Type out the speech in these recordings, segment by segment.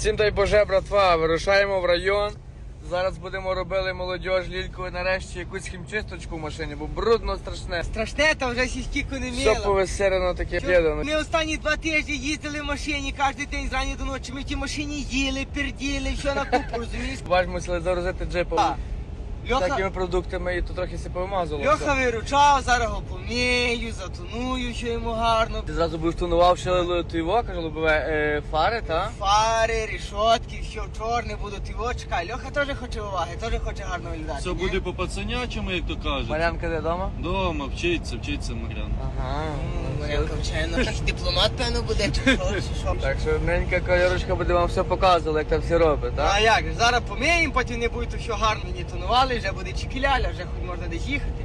Всім дай Боже, братва, вирушаємо в район. Зараз будемо робити молодіж лільку нарешті якусь хімчисточку в машині, бо брудно страшне. Страшне, та вже сіськіку не Все Що повесерено таке бідано. Ми останні два тижні їздили в машині кожен день зрані до ночі. Ми в тій машині їли, перділи, все на купу, розумієш? Бач, мусили загрузити джипом А, такими продуктами і то трохи все повимазало. Льоха виручав, зараз його помію, затоную, що йому гарно. Ти зразу будеш тонував ще ти його, каже, лобове е, фари, та? Фари, рішотки, все чорне будуть його. Чекай, Льоха теж хоче уваги, теж хоче гарно виглядати. Все ні? буде по пацанячому, як то кажуть. Марянка де вдома? Дома, вчиться, вчиться Мар'ян. Ага. Марянка. Дипломат, певно, буде, чи що, чи що. Так що ненька кольорочка буде вам все показувала, як там все робить, так? А як же, зараз помиємо, потім не буде, що гарно не тонували, вже буде чекіляля, вже хоч можна десь їхати.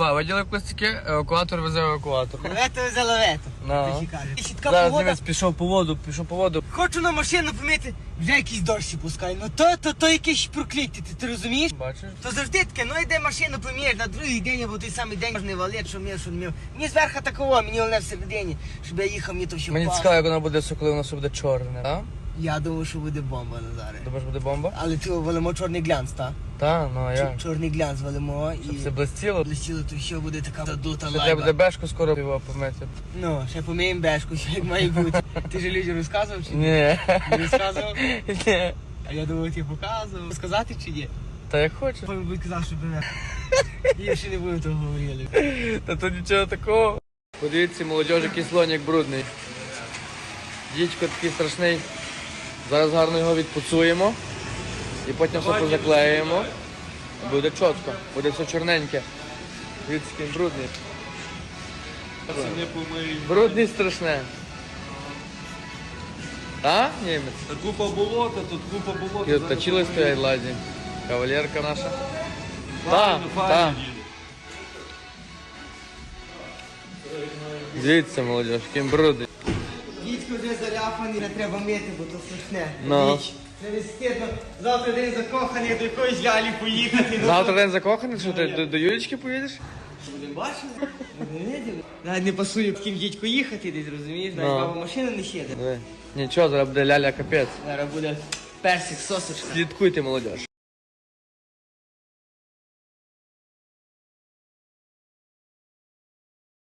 Два, виділи костяки, евакуатор везе евакуатор. Лавето за лавето. Ще кажеш. І ще така Зараз погода. дивись, пішов по воду, пішов по воду. Хочу на машину помити, вже якийсь дощ пускай. Ну то, то, то якийсь прокляття, ти, ти розумієш? Бачиш? То завжди таке, ну йде машину помієш на другий день, або той самий день не валет, що мив, що не мив. Мені зверху такого, мені головне всередині, щоб я їхав, мені то все Мені впало. цікаво, як вона буде, коли вона буде чорне, так? Я думаю, що буде бомба Назаре. Думаєш, буде бомба? Але чого, валимо чорний глянц, так? Та, ну а як? Чорний глянц валимо і... Щоб все блистіло. Блистіло, то ще буде така задута Ще треба буде лайба. бешку скоро його помити. Ну, ще поміємо бешку, ще як має бути. Ти ж людям розказував чи ні? Ні. Не розказував? Ні. А я думав, ти показував. Сказати чи ні? Та як хочеш. Потім будь казав, що мене. Я ще не буду того говорили. Та тут нічого такого. Подивіться, молодіж, який слонік брудний. Дідько такий страшний. Зараз гарно його відпуцуємо. І потім все позаклеїмо. Буде чітко, буде все чорненьке. Дивіться, який брудний. Брудний страшне. А, німець? Та купа болота, тут купа болота. І от зараз точили помиють. стоять ладні. Кавалерка наша. Та, та. Дивіться, молодіж, він брудний. Вже заляпаний, не треба мити, бо то страшне. Ну. Річ. Це не стидно. Завтра день закоханий, до якоїсь лялі поїхати. Ну, Завтра день закоханий, що ти до, до Юлічки поїдеш? Що будемо бачили? Навіть не пасує таким дідько їхати десь, розумієш? Навіть Ну. баба машина не. Диви. Нічого, зараз буде ляля капець. Зараз буде персик, сосочка. Слідкуйте, молодіж.